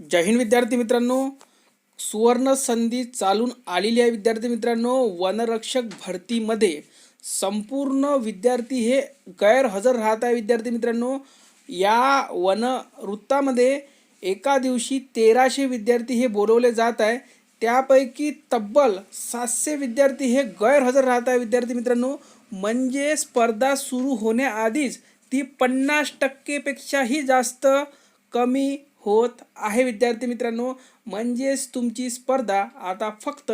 जय हिंद विद्यार्थी मित्रांनो. सुवर्ण संधी चालून आलेली आहे विद्यार्थी मित्रांनो. वनरक्षक भरतीमध्ये संपूर्ण विद्यार्थी हे गैरहजर राहत आहे विद्यार्थी मित्रांनो. या वनवृत्तामध्ये एका दिवशी तेराशे विद्यार्थी हे बोलवले जात आहे. त्यापैकी तब्बल सातशे विद्यार्थी हे गैरहजर राहत आहे विद्यार्थी मित्रांनो. म्हणजे स्पर्धा सुरू होण्याआधीच ती पन्नास टक्केपेक्षाही जास्त कमी होत आहे विद्यार्थी मित्रांनो. म्हणजेच तुमची स्पर्धा आता फक्त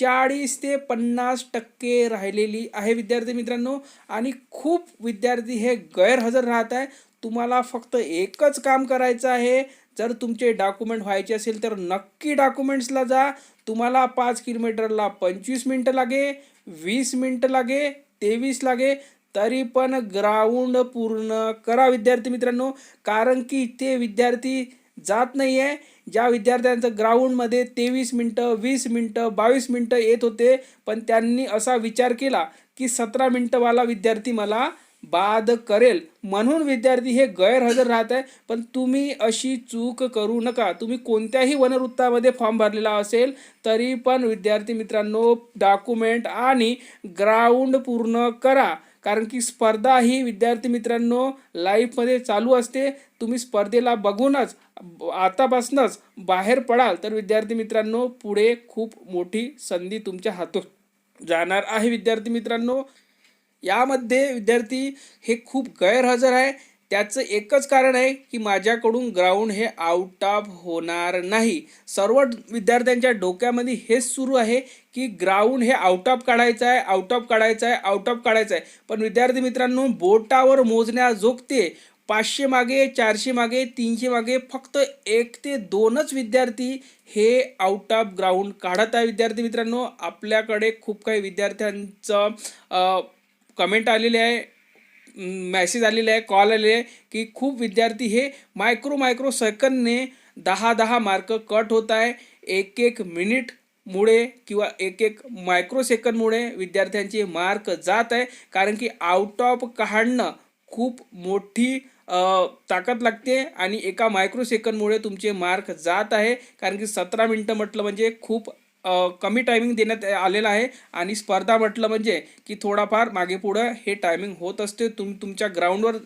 चाळीस ते पन्नास टक्के राहिलेली आहे विद्यार्थी मित्रांनो. आणि खूप विद्यार्थी हे गैरहजर राहत आहे. तुम्हाला फक्त एकच काम करायचं आहे. जर तुमचे डॉक्युमेंट व्हायचे असेल तर नक्की डॉक्युमेंट्सला जा. तुम्हाला पाच किलोमीटरला पंचवीस मिनटं लागे वीस मिनटं लागे तेवीस लागे. तरी पण ग्राउंड पूर्ण करा विद्यार्थी मित्रांनो. कारण की ते विद्यार्थी जात नाही आहे ज्या विद्यार्थ्यांचं ग्राउंडमध्ये तेवीस मिनटं वीस मिनटं बावीस मिनटं येत होते पण त्यांनी असा विचार केला की सतरा मिनटंवाला विद्यार्थी मला बाद करेल. म्हणून विद्यार्थी हे गैरहजर राहत आहे. पण तुम्ही अशी चूक करू नका. तुम्ही कोणत्याही वनवृत्तामध्ये फॉर्म भरलेला असेल तरी पण विद्यार्थी मित्रांनो डॉक्युमेंट आणि ग्राउंड पूर्ण करा. कारण की स्पर्धा ही विद्यार्थी मित्रांनो लाईफमध्ये चालू असते. तुम्ही स्पर्धेला बघूनच आतापासूनच बाहेर पडाल तर विद्यार्थी मित्रांनो पुढे खूप मोठी संधी तुमच्या हातून जाणार आहे विद्यार्थी मित्रांनो. यामध्ये विद्यार्थी हे खूप गैरहजर आहे. त्याचं एकच कारण आहे की माझ्याकडून ग्राउंड हे आउट ऑफ होणार नाही. सर्व विद्यार्थ्यांच्या डोक्यामध्ये हेच सुरू आहे की ग्राउंड हे आउट ऑफ काढायचं आहे आउट ऑफ काढायचं आहे आउट ऑफ काढायचं आहे. पण विद्यार्थी मित्रांनो बोटावर मोजण्याजोगते पाचशे मागे चारशे मागे तीनशे मागे फक्त एक ते दोनच विद्यार्थी हे आउट ऑफ ग्राउंड काढत आहे. विद्यार्थी मित्रांनो आपल्याकडे खूप काही विद्यार्थ्यांचं कमेंट आलेले आहे. मॅसेज आलेले आहे कॉल आलेले आहे की खूप विद्यार्थी हे मायक्रो मायक्रो सेकंदने दहा दहा मार्क कट होत आहे. एक एक मिनिट मुळे किंवा एक एक मायक्रो सेकंदमुळे विद्यार्थ्यांचे मार्क जात आहे. कारण की आउट ऑफ काढणं खूप मोठी ताकद लागते आणि एका मायक्रो सेकंदमुळे तुमचे मार्क जात आहे. कारण की सतरा मिनटं म्हटलं म्हणजे खूप कमी टायमिंग देण्यात आलेलं आहे. आणि स्पर्धा म्हटलं म्हणजे की थोडाफार मागे पुढं हे टायमिंग होत असते. तुम तुमच्या ग्राउंडवर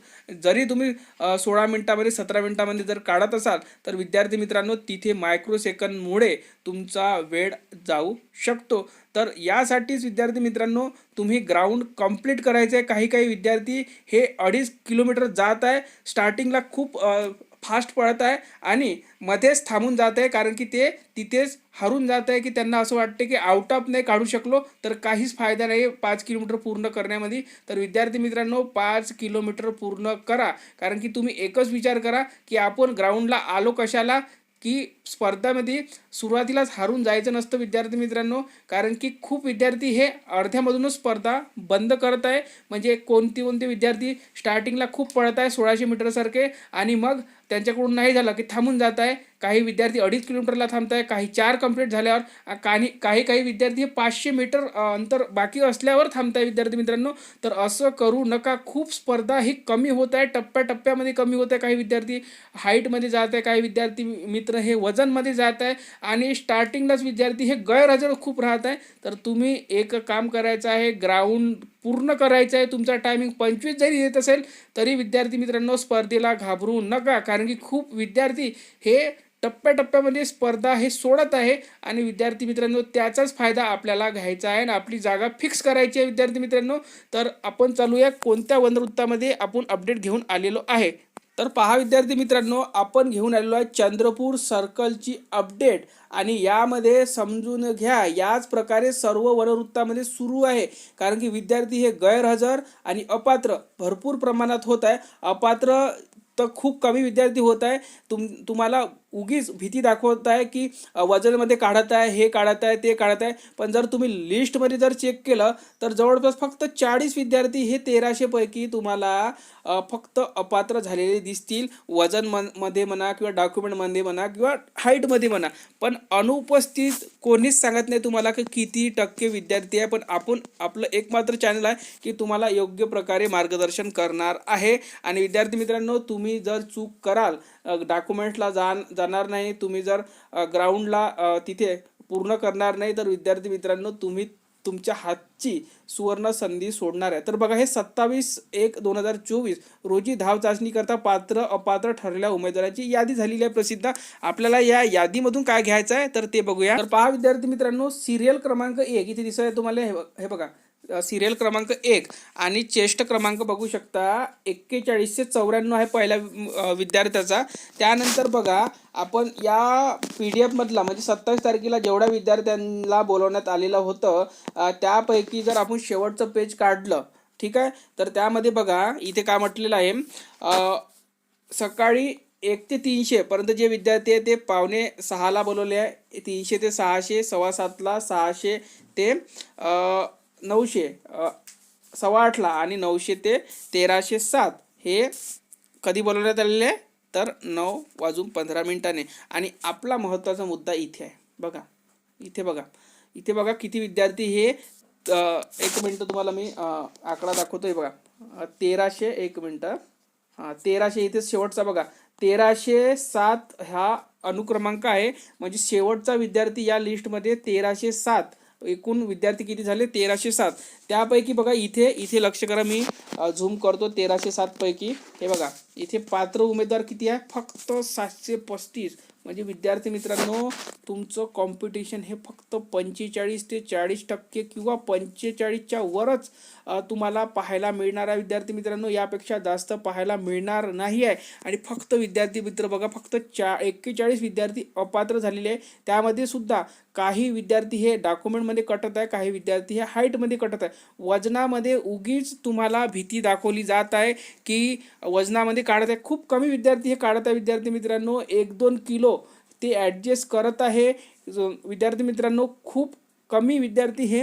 जरी तुम्ही सोळा मिनटामध्ये सतरा मिनटामध्ये जर काढत असाल तर विद्यार्थी मित्रांनो तिथे मायक्रो सेकंदमुळे तुमचा वेळ जाऊ शकतो. तर यासाठीच विद्यार्थी मित्रांनो तुम्ही ग्राउंड कंप्लीट करायचं आहे काही काही विद्यार्थी हे अडीच किलोमीटर जात आहे. स्टार्टिंगला खूप फास्ट पळत आहे आणि मध्येच थांबून जात आहे कारण की ते तिथेच हरून जात आहे की त्यांना असं वाटते की आउट ऑफ नाही काढू शकलो तर काहीच फायदा नाही पाच किलोमीटर पूर्ण करण्यामध्ये. तर विद्यार्थी मित्रांनो पाच किलोमीटर पूर्ण करा कारण की तुम्ही एकच विचार करा की आपण ग्राउंडला आलो कशाला की स्पर्धामध्ये सुरुवातीलाच हारून जायचं नसतं विद्यार्थी मित्रांनो. कारण की खूप विद्यार्थी हे अर्ध्यामधूनच स्पर्धा बंद करत आहे. म्हणजे कोणते कोणते विद्यार्थी स्टार्टिंगला खूप पळत आहे सोळाशे मीटरसारखे आणि मग त्यांच्याकडून नाही झालं की थांबून जात आहे. काही विद्यार्थी अडीच किलोमीटरला थांबत आहे काही चार कंप्लीट झाल्यावर. काही काही काही विद्यार्थी हे पाचशे मीटर अंतर बाकी असल्यावर थांबत आहे विद्यार्थी मित्रांनो. तर असं करू नका. खूप स्पर्धा ही कमी होत आहे. टप्प्याटप्प्यामध्ये कमी होत आहे. काही विद्यार्थी हाईटमध्ये जात आहे. काही विद्यार्थी मित्र हे वजनमध्ये जात आहे आणि स्टार्टिंगलाच विद्यार्थी हे गैरहजर खूप राहत आहे. तर तुम्ही एक काम करायचं आहे ग्राउंड पूर्ण करायचं आहे. तुमचा टायमिंग पंचवीस जरी येत असेल तरी विद्यार्थी मित्रांनो स्पर्धेला घाबरू नका. कारण की खूप विद्यार्थी हे टप्प्याटप्प्यामध्ये स्पर्धा हे सोडत आहे आणि विद्यार्थी मित्रांनो त्याचाच फायदा आपल्याला घ्यायचा आहे आणि आपली जागा फिक्स करायची आहे विद्यार्थी मित्रांनो. तर आपण चालूया. कोणत्या वनवृत्तामध्ये आपण अपडेट घेऊन आलेलो आहे? तर पहा विद्यार्थी मित्रांनो आपण घेऊन आलेलो आहे चंद्रपूर सर्कलची अपडेट. आणि यामध्ये समजून घ्या याच प्रकारे सर्व वनवृत्तामध्ये सुरू आहे. कारण की विद्यार्थी हे गैरहजर आणि अपात्र भरपूर प्रमाणात होत आहे. अपात्र तर खूप कमी विद्यार्थी होत आहे. तुम तुम्हाला उगीच भीती दाखवत आहे की वजनमध्ये काढत आहे हे काढत आहे ते काढत आहे पण जर तुम्ही लिस्टमध्ये जर चेक केलं तर जवळपास फक्त चाळीस विद्यार्थी हे तेराशेपैकी तुम्हाला फक्त अपात्र झालेले दिसतील. वजन मनमध्ये म्हणा किंवा डॉक्युमेंटमध्ये म्हणा किंवा हाईटमध्ये म्हणा. पण अनुपस्थित कोणीच सांगत नाही तुम्हाला की किती टक्के विद्यार्थी आहे. पण आपण आपलं एकमात्र चॅनल आहे की तुम्हाला योग्य प्रकारे मार्गदर्शन करणार आहे. आणि विद्यार्थी मित्रांनो तुम्ही जर चूक कराल डॉक्युमेंट्सला जा जाणार नाही तुम्ही जर ग्राउंडला तिथे पूर्ण करणार नाही तर विद्यार्थी मित्रांनो तुम्ही तुमच्या हातची सुवर्ण संधी सोडणार आहे. तर बघा हे सत्तावीस एक दोन हजार चोवीस रोजी धाव चाचणी करता पात्र अपात्र ठरलेल्या उमेदवाराची यादी झालेली आहे प्रसिद्ध. आपल्याला या यादीमधून काय घ्यायचं आहे तर ते बघूया. तर पहा विद्यार्थी मित्रांनो सिरियल क्रमांक एक इथे दिसत आहे तुम्हाला हे बघा. सिरियल क्रमांक एक आणि चेष्ट क्रमांक बघू शकता. एक्केचाळीसशे चौऱ्याण्णव आहे पहिल्या विद्यार्थ्याचा. त्यानंतर बघा आपण या पी डी एफमधला म्हणजे सत्तावीस तारखेला जेवढ्या विद्यार्थ्यांना बोलवण्यात आलेलं होतं त्यापैकी जर आपण शेवटचं पेज काढलं ठीक आहे? तर त्यामध्ये बघा इथे काय म्हटलेलं आहे? सकाळी एक ते तीनशे पर्यंत जे विद्यार्थी आहे ते पावणे सहाला बोलवले आहे. तीनशे ते सहाशे सव्वा सातला सहाशे ते आ, नऊशे सव्वा आठला आणि नऊशे ते तेराशे सात हे कधी बोलवण्यात आलेले तर नऊ वाजून पंधरा मिनिटाने. आणि आपला महत्त्वाचा मुद्दा इथे आहे. बघा इथे बघा. इथे बघा किती विद्यार्थी हे एक मिनटं तुम्हाला मी आकडा दाखवतो आहे बघा तेराशे एक मिनटं. हां तेराशे इथे शेवटचा बघा. तेराशे सात हा अनुक्रमांक आहे. म्हणजे शेवटचा विद्यार्थी या लिस्टमध्ये तेराशे सात एकूण विद्यार्थी किती झाले? तेराशे सात. त्यापैकी बघा इथे इथे लक्ष करा मी झूम करतो. तेराशे सातपैकी हे बघा इथे पात्र उमेदवार किती आहे? फक्त सातशे पस्तीस. म्हणजे विद्यार्थी मित्रांनो तुमचं कॉम्पिटिशन हे फक्त पंचेचाळीस ते चाळीस टक्के किंवा पंचेचाळीसच्या वरच तुम्हाला पाहायला मिळणार आहे. विद्यार्थी मित्रांनो यापेक्षा जास्त पाहायला मिळणार नाही आहे. आणि फक्त विद्यार्थी मित्र बघा फक्त चा एक्केचाळीस विद्यार्थी अपात्र झालेले आहे त्यामध्ये सुद्धा काही विद्यार्थी हे डॉक्युमेंटमध्ये कटत आहे काही विद्यार्थी हे हाईटमध्ये कटत आहे. वजनामध्ये उगीच तुम्हाला भीती दाखवली जात आहे की वजनामध्ये काढत आहे. खूप कमी विद्यार्थी हे काढत आहे. विद्यार्थी मित्रांनो एक दोन किलो ते ॲडजस्ट करत आहे. विद्यार्थी मित्रांनो खूप कमी विद्यार्थी हे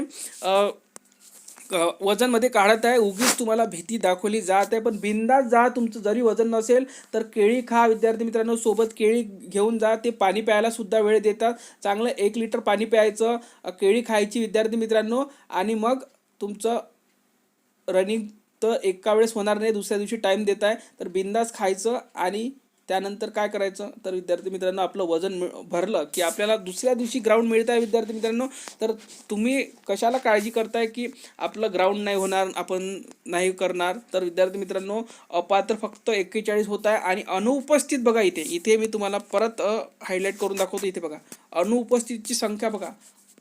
वजनमध्ये काढत आहे. उगीच तुम्हाला भीती दाखवली जात आहे. पण बिंदास जा तुमचं जरी वजन नसेल तर केळी खा. विद्यार्थी मित्रांनो सोबत केळी घेऊन जा. ते पाणी प्यायला सुद्धा वेळ देतात. चांगलं एक लिटर पाणी प्यायचं केळी खायची विद्यार्थी मित्रांनो. आणि मग तुमचं रनिंग तर एका वेळेस होणार नाही दुसऱ्या दिवशी टाईम देत आहे तर बिंदास खायचं आणि त्यानंतर काय करायचं? तर विद्यार्थी मित्रांनो आपलं वजन भरलं की आपल्याला दुसऱ्या दिवशी ग्राउंड मिळत आहे विद्यार्थी मित्रांनो. तर तुम्ही कशाला काळजी करताय की आपलं ग्राउंड नाही होणार आपण नाही करणार? तर विद्यार्थी मित्रांनो अपात्र फक्त एक्केचाळीस होत आहे आणि अनुपस्थित बघा इथे. इथे मी तुम्हाला परत हायलाईट करून दाखवतो इथे बघा. अनुपस्थितची संख्या बघा.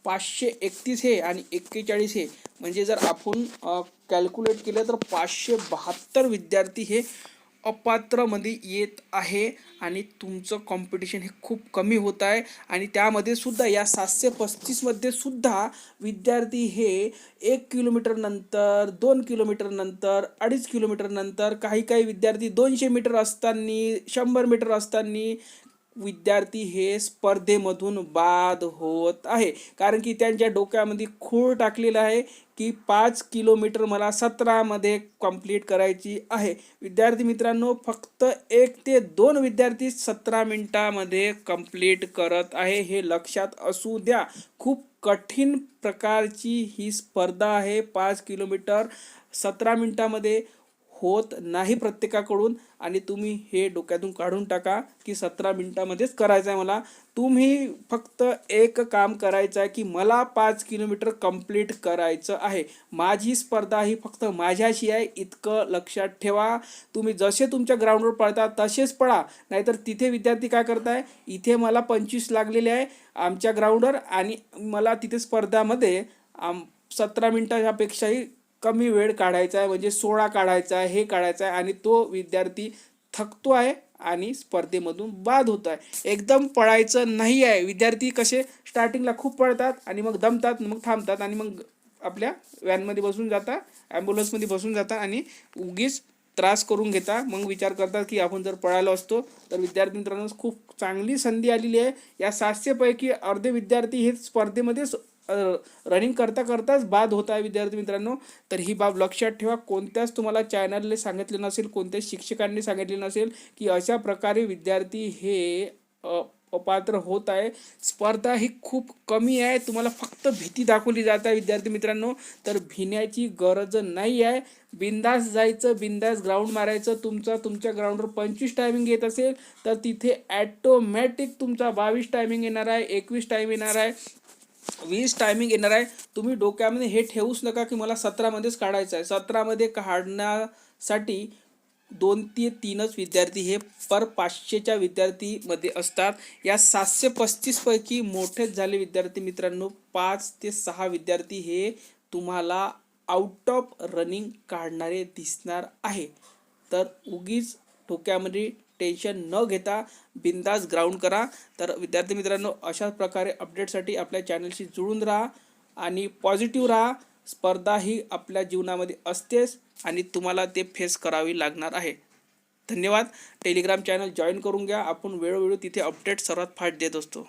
पाचशे एकतीस हे आणि एक्केचाळीस हे. म्हणजे जर आपण कॅल्क्युलेट केलं तर पाचशे बहात्तर विद्यार्थी हे अपात्रमध्ये येत आहे आणि तुमचं कॉम्पिटिशन हे खूप कमी होत आहे. आणि त्यामध्ये सुद्धा या सातशे पस्तीसमध्ये सुद्धा विद्यार्थी हे एक किलोमीटर नंतर दोन किलोमीटर नंतर अडीच किलोमीटर नंतर काही काही विद्यार्थी दोनशे मीटर असताना शंभर मीटर असताना विद्यार्थी हे स्पर्धेमधून बाद होत आहे. कारण की त्यांच्या डोक्यामध्ये खूळ टाकलेला आहे की पाच किलोमीटर मला सतरामध्ये कंप्लीट करायची आहे. विद्यार्थी मित्रांनो फक्त एक ते दोन विद्यार्थी सतरा मिनटामध्ये कंप्लीट करत आहे. हे लक्षात असू द्या. खूप कठीण प्रकारची ही स्पर्धा आहे. पाच किलोमीटर सतरा मिनटामध्ये होत नाही प्रत्येकाकडून. आणि तुम्ही हे डोक्यातून काढून टाका की सतरा मिनटामध्येच करायचं आहे मला. तुम्ही फक्त एक काम करायचं आहे की मला पाच किलोमीटर कंप्लीट करायचं आहे. माझी स्पर्धा ही फक्त माझ्याशी आहे इतकं लक्षात ठेवा. तुम्ही जसे तुमच्या ग्राउंडवर पळता तसेच पळा. नाहीतर तिथे विद्यार्थी काय करताय? इथे मला पंचवीस लागलेले आहे आमच्या ग्राउंडवर आणि मला तिथे स्पर्धामध्ये आम सतरा मिनिटापेक्षाही कमी वेळ काढायचा आहे म्हणजे सोळा काढायचा आहे हे काढायचा आहे आणि तो विद्यार्थी थकतो आहे आणि स्पर्धेमधून बाद होत आहे. एकदम पळायचं नाही आहे. विद्यार्थी कसे स्टार्टिंगला खूप पळतात आणि मग दमतात मग थांबतात आणि मग आपल्या व्हॅनमध्ये बसून जाता ॲम्ब्युलन्समध्ये बसून जाता आणि उगीच त्रास करून घेता मग विचार करतात की आपण जर पळालो असतो तर विद्यार्थी मित्रांनो खूप चांगली संधी आलेली आहे. या सातशेपैकी अर्धे विद्यार्थी हे स्पर्धेमध्येच रनिंग करता करताच बाद होत आहे विद्यार्थी मित्रांनो. तर ही बाब लक्षात ठेवा. कोणत्याच तुम्हाला चॅनलने सांगितले नसेल कोणत्याच शिक्षकांनी सांगितले नसेल की अशा प्रकारे विद्यार्थी हे अपात्र होत आहे. स्पर्धा ही खूप कमी आहे. तुम्हाला फक्त भीती दाखवली जात आहे विद्यार्थी मित्रांनो. तर भिण्याची गरज नाही आहे. बिंदास जायचं बिंदास ग्राउंड मारायचं. तुमचा तुमच्या ग्राउंडवर पंचवीस टायमिंग येत असेल तर तिथे ॲटोमॅटिक तुमचा बावीस टायमिंग येणार आहे एकवीस टाईम येणार आहे. वीस टायमिंग येणार आहे. तुम्ही डोक्यामध्ये हे ठेवूच नका की मला सतरामध्येच काढायचं आहे. सतरामध्ये काढण्यासाठी दोन ते तीनच विद्यार्थी हे पर पाचशेच्या विद्यार्थीमध्ये असतात. या सातशे पस्तीसपैकी मोठेच झाले विद्यार्थी मित्रांनो. पाच ते सहा विद्यार्थी हे तुम्हाला आउट ऑफ रनिंग काढणारे दिसणार आहे. तर उगीच डोक्यामध्ये टेन्शन न घेता बिंदास ग्राउंड करा. तर विद्यार्थी मित्रांनो अशाच प्रकारे अपडेटसाठी आपल्या चॅनलशी जुळून राहा आणि पॉझिटिव्ह राहा. स्पर्धा ही आपल्या जीवनामध्ये असतेच आणि तुम्हाला ते फेस करावी लागणार आहे. धन्यवाद. टेलिग्राम चॅनल जॉईन करून घ्या. आपण वेळोवेळी तिथे अपडेट सर्वात फास्ट देत असतो.